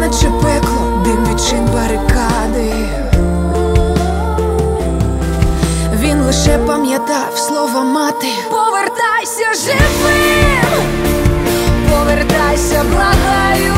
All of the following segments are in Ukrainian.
Наче пекло, дим відчин барикади. Він лише пам'ятав слова мати. Повертайся живим, повертайся, благаю,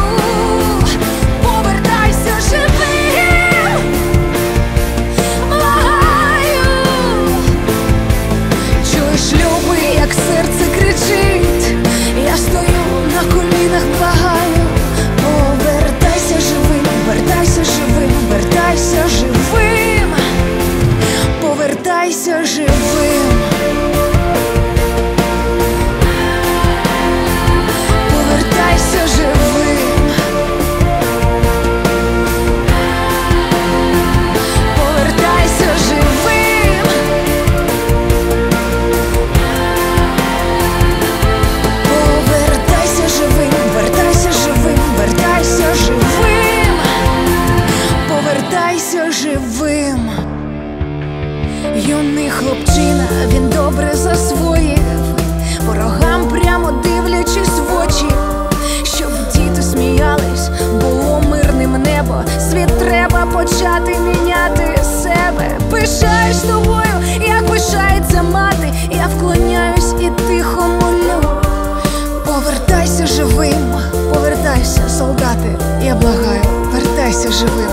благаю, вертайся живим.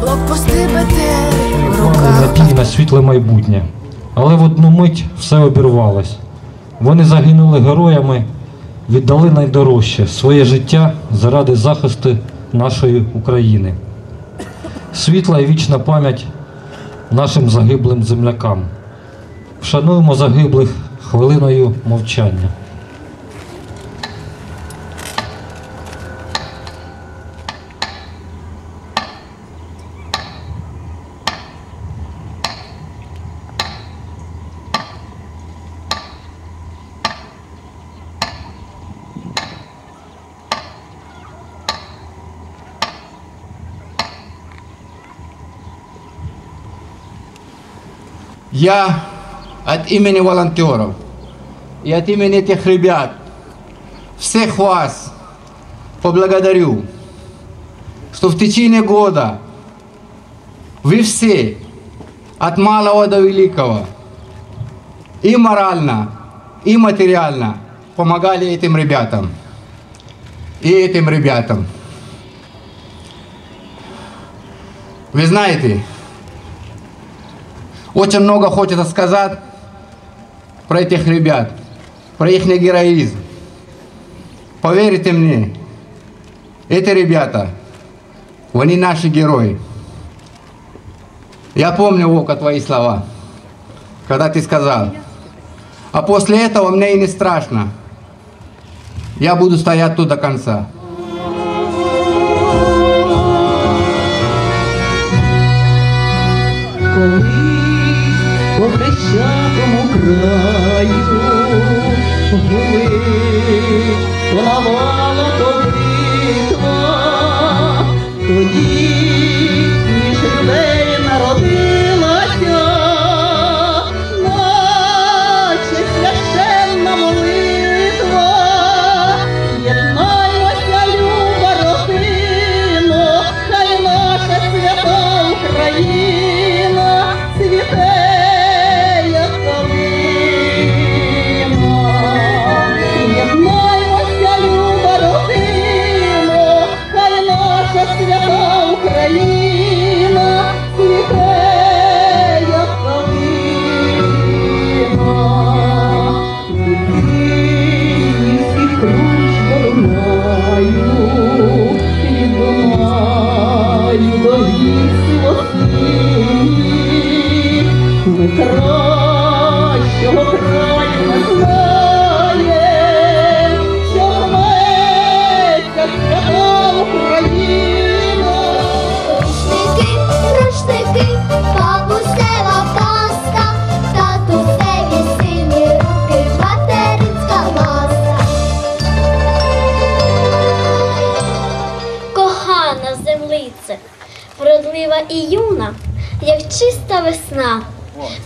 Блокпости БТР в надії на світле майбутнє. Але в одну мить все обірвалось. Вони загинули героями, віддали найдорожче своє життя заради захисту нашої України. Світла і вічна пам'ять нашим загиблим землякам. Вшануємо загиблих хвилиною мовчання. Я от имени волонтеров и от имени этих ребят всех вас поблагодарю, что в течение года вы все, от малого до великого, и морально, и материально помогали этим ребятам. И этим ребятам. Вы знаете, очень много хочется сказать про этих ребят, про их героизм. Поверьте мне, эти ребята, они наши герои. Я помню, Вока, твои слова, когда ты сказал. А после этого мне и не страшно. Я буду стоять тут до конца. по хрещатому краю кращого що гметься Україна. Рушники, рушники, бабусева паска, тату севі сильні руки, материнська ласка. Кохана землице, вродлива і юна, як чиста весна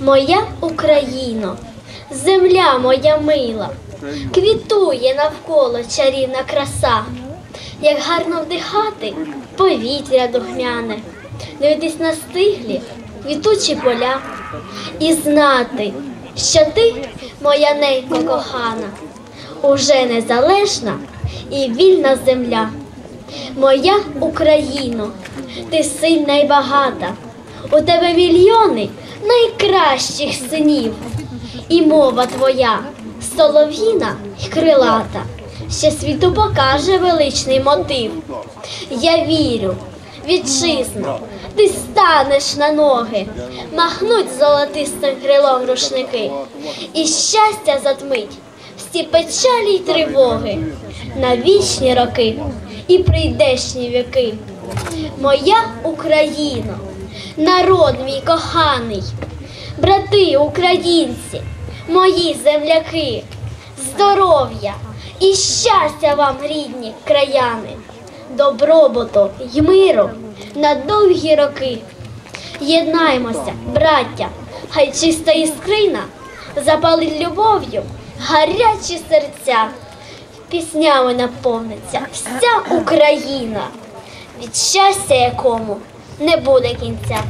моя Україно, земля моя мила, квітує навколо чарівна краса, як гарно вдихати повітря духмяне, дивитись на стиглі квітучі поля. І знати, що ти, моя ненько кохана, уже незалежна і вільна земля. Моя Україно, ти сильна і багата, у тебе мільйони найкращих синів, і мова твоя солов'їна й крилата, ще світу покаже величний мотив. Я вірю, вітчизно, ти станеш на ноги, махнуть золотистим крилом рушники, і щастя затмить всі печалі й тривоги на вічні роки і прийдешні віки. Моя Україно, народ мій коханий, брати українці, мої земляки, здоров'я і щастя вам, рідні краяни, добробуту й миру на довгі роки. Єднаймося, браття, хай чиста іскрина запалить любов'ю гарячі серця, піснями наповниться вся Україна, від щастя якому не буде кінця.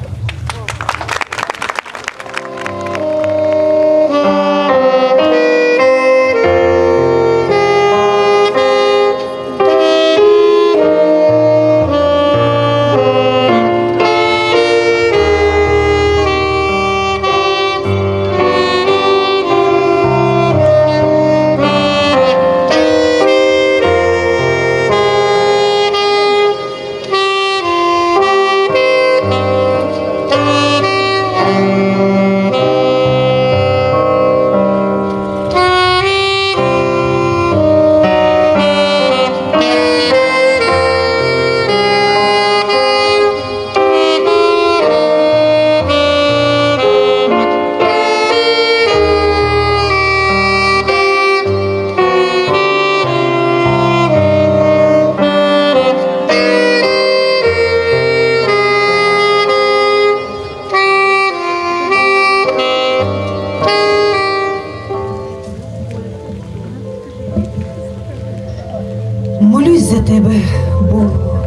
Богу,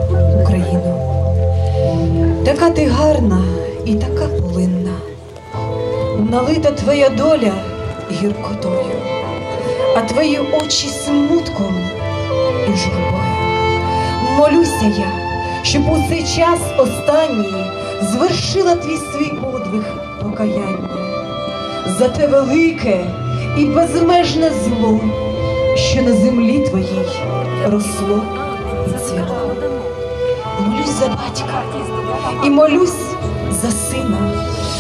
Україно. Така ти гарна і така полинна. Налита твоя доля гіркотою, а твої очі смутком і журбою. Молюся я, щоб у цей час останній звершила твій свій подвиг покаяння за те велике і безмежне зло, що на землі твоїй росло і. Молюсь за батька. І молюсь за сина,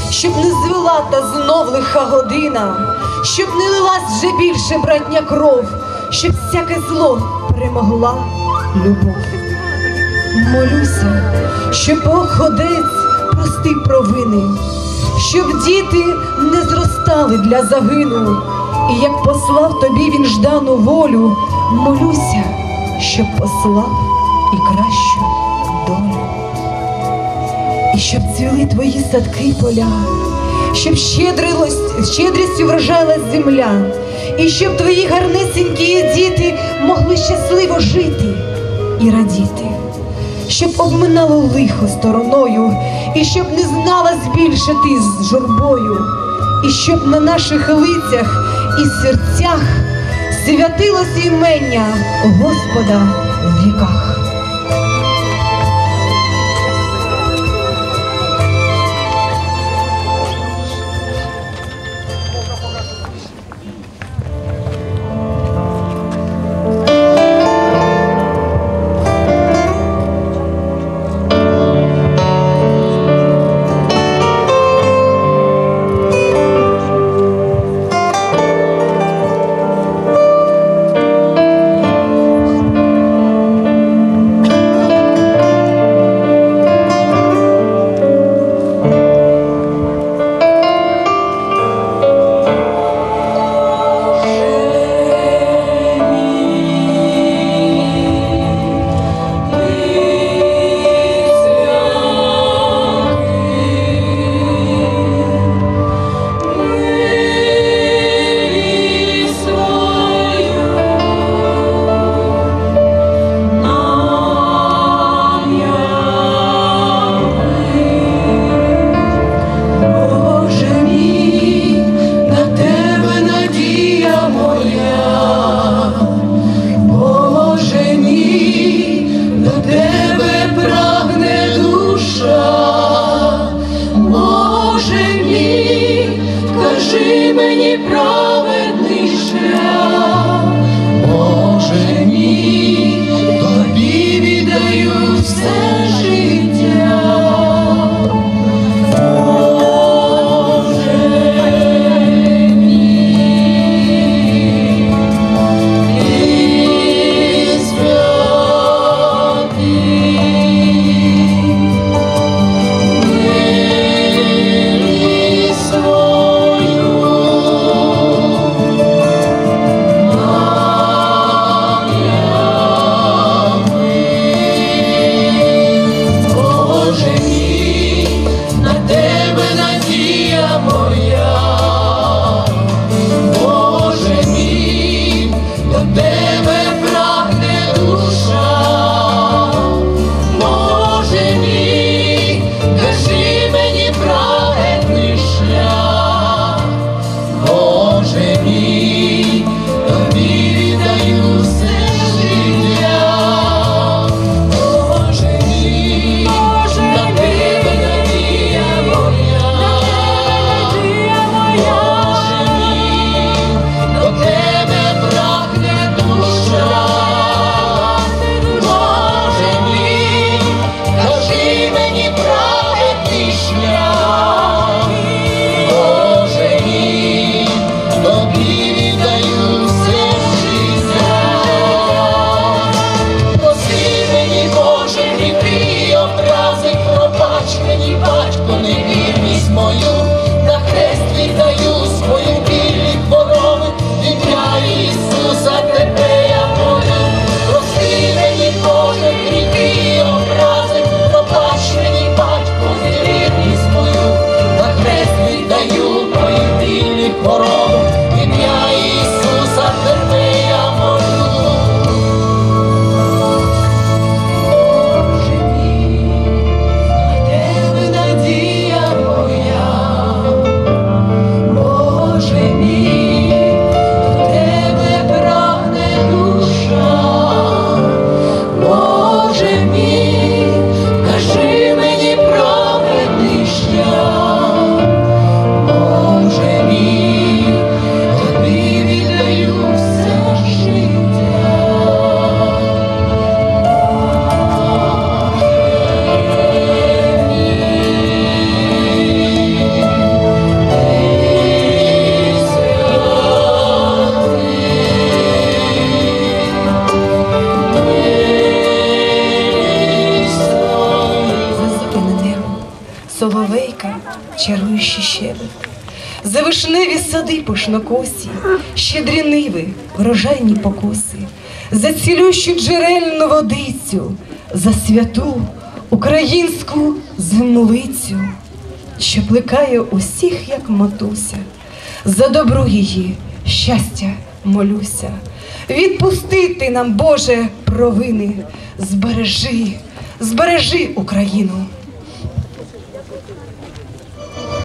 щоб не звела та знов лиха година, щоб не лилась вже більше братня кров, щоб всяке зло перемогла любов. Молюся, щоб Бог Отець простив провини, щоб діти не зростали для загину, і як послав тобі він ждану волю, молюся, щоб послав і кращу долю. І щоб цвіли твої садки поля, щоб щедрістю вражалась земля, і щоб твої гарнесенькі діти могли щасливо жити і радіти. Щоб обминало лихо стороною, і щоб не зналась більше ти з журбою, і щоб на наших лицях і серцях святилось імення Господа в віках. con you. пишнокосі, щедрі ниви, рожайні покоси, за цілющу джерельну водицю, за святу українську землицю, що плекає усіх, як матуся, за добру її щастя молюся. Відпустити нам, Боже, провини, збережи, збережи Україну.